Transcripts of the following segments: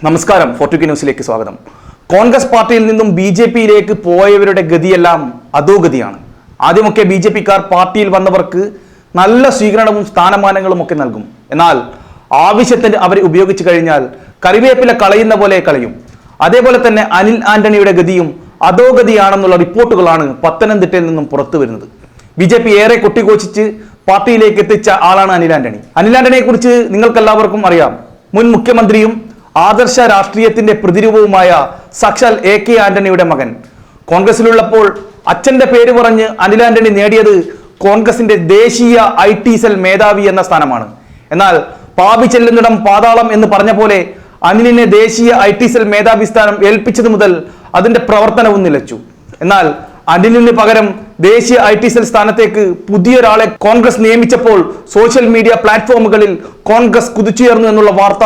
നമസ്കാരം ഫോർട്ടുക്കി ന്യൂസിലേക്ക് സ്വാഗതം. കോൺഗ്രസ് പാർട്ടിയിൽ നിന്നും ബി ജെ പിയിലേക്ക് പോയവരുടെ ഗതിയെല്ലാം അധോഗതിയാണ്. ആദ്യമൊക്കെ ബി ജെ പിക്കാർ പാർട്ടിയിൽ വന്നവർക്ക് നല്ല സ്വീകരണവും സ്ഥാനമാനങ്ങളും ഒക്കെ നൽകും. എന്നാൽ ആവശ്യത്തിന് അവരെ ഉപയോഗിച്ചു കഴിഞ്ഞാൽ കറിവേപ്പില കളയുന്ന പോലെ കളയും. അതേപോലെ തന്നെ അനിൽ ആന്റണിയുടെ ഗതിയും അധോഗതിയാണെന്നുള്ള റിപ്പോർട്ടുകളാണ് പത്തനംതിട്ടയിൽ നിന്നും പുറത്തു വരുന്നത്. ബി ജെ പി ഏറെ കൊട്ടിഘോഷിച്ച് പാർട്ടിയിലേക്ക് എത്തിച്ച ആളാണ് അനിൽ ആന്റണി. അനിൽ ആന്റണിയെ കുറിച്ച് നിങ്ങൾക്കെല്ലാവർക്കും അറിയാം. മുൻ മുഖ്യമന്ത്രിയും ആദർശ രാഷ്ട്രീയത്തിന്റെ പ്രതിരൂപവുമായ സാക്ഷാൽ എ കെ ആന്റണിയുടെ മകൻ. കോൺഗ്രസിലുള്ളപ്പോൾ അച്ഛന്റെ പേര് പറഞ്ഞ് അനിൽ ആന്റണി നേടിയത് കോൺഗ്രസിന്റെ ദേശീയ ഐ ടി സെൽ മേധാവി എന്ന സ്ഥാനമാണ്. എന്നാൽ പാപി ചെല്ലുന്നിടം പാതാളം എന്ന് പറഞ്ഞ പോലെ അനിലിനെ ദേശീയ ഐ ടി സെൽ മേധാവി സ്ഥാനം ഏൽപ്പിച്ചത് മുതൽ അതിന്റെ പ്രവർത്തനവും നിലച്ചു. എന്നാൽ അനിലിന് പകരം ദേശീയ ഐ ടി സെൽ സ്ഥാനത്തേക്ക് പുതിയൊരാളെ കോൺഗ്രസ് നിയമിച്ചപ്പോൾ സോഷ്യൽ മീഡിയ പ്ലാറ്റ്ഫോമുകളിൽ കോൺഗ്രസ് കുതിച്ചുയർന്നു എന്നുള്ള വാർത്ത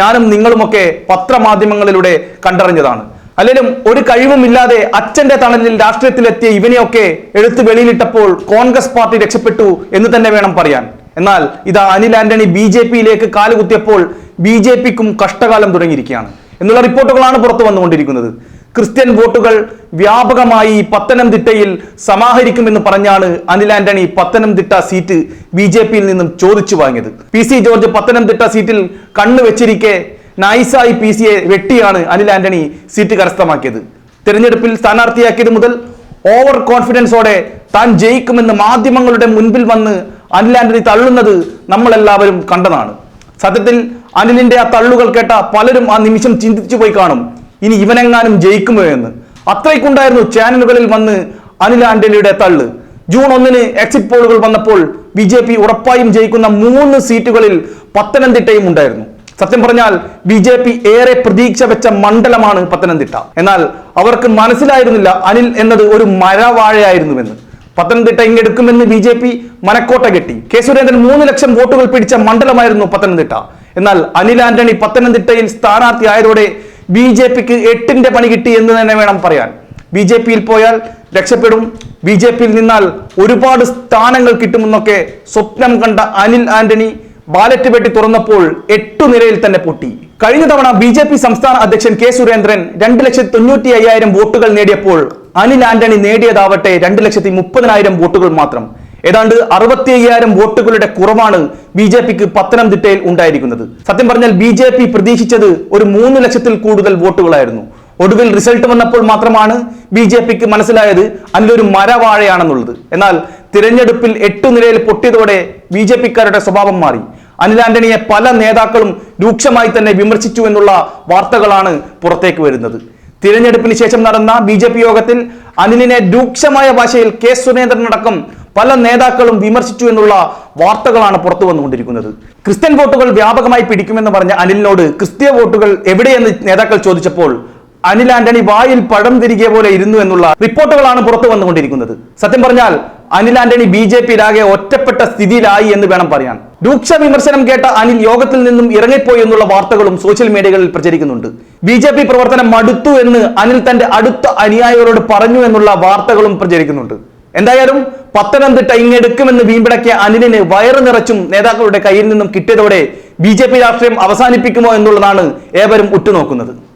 ഞാനും നിങ്ങളുമൊക്കെ പത്രമാധ്യമങ്ങളിലൂടെ കണ്ടറിഞ്ഞതാണ്. അല്ലെങ്കിലും ഒരു കഴിവുമില്ലാതെ അച്ഛന്റെ തണലിൽ രാഷ്ട്രീയത്തിലെത്തിയ ഇവനെയൊക്കെ എടുത്തു വെളിയിലിട്ടപ്പോൾ കോൺഗ്രസ് പാർട്ടി രക്ഷപ്പെട്ടു എന്ന് തന്നെ വേണം പറയാൻ. എന്നാൽ ഇത് അനിൽ ആന്റണി ബി ജെ പിയിലേക്ക് കാലുകുത്തിയപ്പോൾ ബി ജെ പിക്കും കഷ്ടകാലം തുടങ്ങിയിരിക്കുകയാണ്. എന്നുള്ള റിപ്പോർട്ടുകളാണ് പുറത്തു വന്നുകൊണ്ടിരിക്കുന്നത്. ക്രിസ്ത്യൻ വോട്ടുകൾ വ്യാപകമായി പത്തനംതിട്ടയിൽ സമാഹരിക്കുമെന്ന് പറഞ്ഞാണ് Anil Antony Pathanamthitta seat B J പിയിൽ നിന്നും ചോദിച്ചു വാങ്ങിയത്. പി സി ജോർജ് പത്തനംതിട്ട സീറ്റിൽ കണ്ണു വെച്ചിരിക്കെ നൈസായി പി സിയെ വെട്ടിയാണ് അനിൽ ആന്റണി സീറ്റ് കരസ്ഥമാക്കിയത്. തെരഞ്ഞെടുപ്പിൽ സ്ഥാനാർത്ഥിയാക്കിയത് മുതൽ ഓവർ കോൺഫിഡൻസോടെ താൻ ജയിക്കുമെന്ന് മാധ്യമങ്ങളുടെ മുൻപിൽ വന്ന് അനിൽ ആന്റണി തള്ളുന്നത് നമ്മളെല്ലാവരും കണ്ടതാണ്. സത്യത്തിൽ അനിലിന്റെ ആ തള്ളുകൾ കേട്ട പലരും ആ നിമിഷം ചിന്തിച്ചു പോയി കാണും. ഇനി ഇവനെങ്ങാനും ജയിക്കുമോ എന്ന്. അത്രയ്ക്കുണ്ടായിരുന്നു ചാനലുകളിൽ വന്ന് അനിൽ ആന്റണിയുടെ തള്ള്. ജൂൺ ഒന്നിന് എക്സിറ്റ് പോളുകൾ വന്നപ്പോൾ ബി ജെ പി ഉറപ്പായും ജയിക്കുന്ന മൂന്ന് സീറ്റുകളിൽ പത്തനംതിട്ടയും ഉണ്ടായിരുന്നു. സത്യം പറഞ്ഞാൽ ബി ജെ പി ഏറെ പ്രതീക്ഷ വെച്ച മണ്ഡലമാണ് പത്തനംതിട്ട. എന്നാൽ അവർക്ക് മനസ്സിലായിരുന്നില്ല അനിൽ എന്നത് ഒരു മരവാഴയായിരുന്നുവെന്ന്. പത്തനംതിട്ട ഇങ്ങെടുക്കുമെന്ന് ബി ജെ പി മനക്കോട്ട കെട്ടി. കെ സുരേന്ദ്രൻ മൂന്ന് ലക്ഷം വോട്ടുകൾ പിടിച്ച മണ്ഡലമായിരുന്നു പത്തനംതിട്ട. എന്നാൽ അനിൽ ആന്റണി പത്തനംതിട്ടയിൽ സ്ഥാനാർത്ഥിയായതോടെ ബി ജെ പിക്ക് എട്ടിന്റെ പണി കിട്ടി എന്ന് തന്നെ വേണം പറയാൻ. ബി ജെ പിയിൽ പോയാൽ രക്ഷപ്പെടും. ബി ജെ പിയിൽ നിന്നാൽ ഒരുപാട് സ്ഥാനങ്ങൾ കിട്ടുമെന്നൊക്കെ സ്വപ്നം കണ്ട അനിൽ ആന്റണി ബാലറ്റ് പെട്ടി തുറന്നപ്പോൾ എട്ടു നിരയിൽ തന്നെ പൊട്ടി. കഴിഞ്ഞ തവണ ബി ജെ പി സംസ്ഥാന അധ്യക്ഷൻ കെ സുരേന്ദ്രൻ രണ്ട് ലക്ഷത്തി തൊണ്ണൂറ്റി അയ്യായിരം വോട്ടുകൾ നേടിയപ്പോൾ അനിൽ ആന്റണി നേടിയതാവട്ടെ രണ്ട് ലക്ഷത്തി മുപ്പതിനായിരം വോട്ടുകൾ മാത്രം. ഏതാണ്ട് അറുപത്തി അയ്യായിരം വോട്ടുകളുടെ കുറവാണ് ബി ജെ പിക്ക് പത്തനംതിട്ടയിൽ ഉണ്ടായിരിക്കുന്നത്. സത്യം പറഞ്ഞാൽ ബി ജെ പി പ്രതീക്ഷിച്ചത് ഒരു മൂന്ന് ലക്ഷത്തിൽ കൂടുതൽ വോട്ടുകളായിരുന്നു. ഒടുവിൽ റിസൾട്ട് വന്നപ്പോൾ മാത്രമാണ് ബി ജെ പിക്ക് മനസ്സിലായത് അതിലൊരു മരവാഴയാണെന്നുള്ളത്. എന്നാൽ തിരഞ്ഞെടുപ്പിൽ എട്ടു നിലയിൽ പൊട്ടിയതോടെ ബി ജെ പിക്കാരുടെ സ്വഭാവം മാറി. അനിൽ ആന്റണിയെ പല നേതാക്കളും രൂക്ഷമായി തന്നെ വിമർശിച്ചു എന്നുള്ള വാർത്തകളാണ് പുറത്തേക്ക് വരുന്നത്. തിരഞ്ഞെടുപ്പിന് ശേഷം നടന്ന ബി യോഗത്തിൽ അനിലിനെ രൂക്ഷമായ ഭാഷയിൽ കെ സുരേന്ദ്രൻ അടക്കം പല നേതാക്കളും വിമർശിച്ചു എന്നുള്ള വാർത്തകളാണ് പുറത്തു വന്നുകൊണ്ടിരിക്കുന്നത്. ക്രിസ്ത്യൻ വോട്ടുകൾ വ്യാപകമായി പിടിക്കുമെന്ന് പറഞ്ഞ അനിലിനോട് ക്രിസ്ത്യ വോട്ടുകൾ എവിടെയെന്ന് നേതാക്കൾ ചോദിച്ചപ്പോൾ അനിൽ ആന്റണി വായിൽ പഴം തിരികെ പോലെ ഇരുന്നു എന്നുള്ള റിപ്പോർട്ടുകളാണ് പുറത്തു വന്നുകൊണ്ടിരിക്കുന്നത്. സത്യം പറഞ്ഞാൽ അനിൽ ആന്റണി ബി ജെ പിയിലാകെ ഒറ്റപ്പെട്ട സ്ഥിതിയിലായി എന്ന് വേണം പറയാൻ. രൂക്ഷ വിമർശനം കേട്ട അനിൽ യോഗത്തിൽ നിന്നും ഇറങ്ങിപ്പോയി എന്നുള്ള വാർത്തകളും സോഷ്യൽ മീഡിയകളിൽ പ്രചരിക്കുന്നുണ്ട്. ബി ജെ പി പ്രവർത്തനം മടുത്തു എന്ന് അനിൽ തന്റെ അടുത്ത അനുയായികളോട് പറഞ്ഞു എന്നുള്ള വാർത്തകളും പ്രചരിക്കുന്നുണ്ട്. എന്തായാലും പത്തനംതിട്ട ഇങ്ങെടുക്കുമെന്ന് വീമ്പിടക്കിയ അനിലിന് വയറ് നിറച്ചും നേതാക്കളുടെ കയ്യിൽ നിന്നും കിട്ടിയതോടെ ബി രാഷ്ട്രീയം അവസാനിപ്പിക്കുമോ എന്നുള്ളതാണ് ഏവരും ഉറ്റുനോക്കുന്നത്.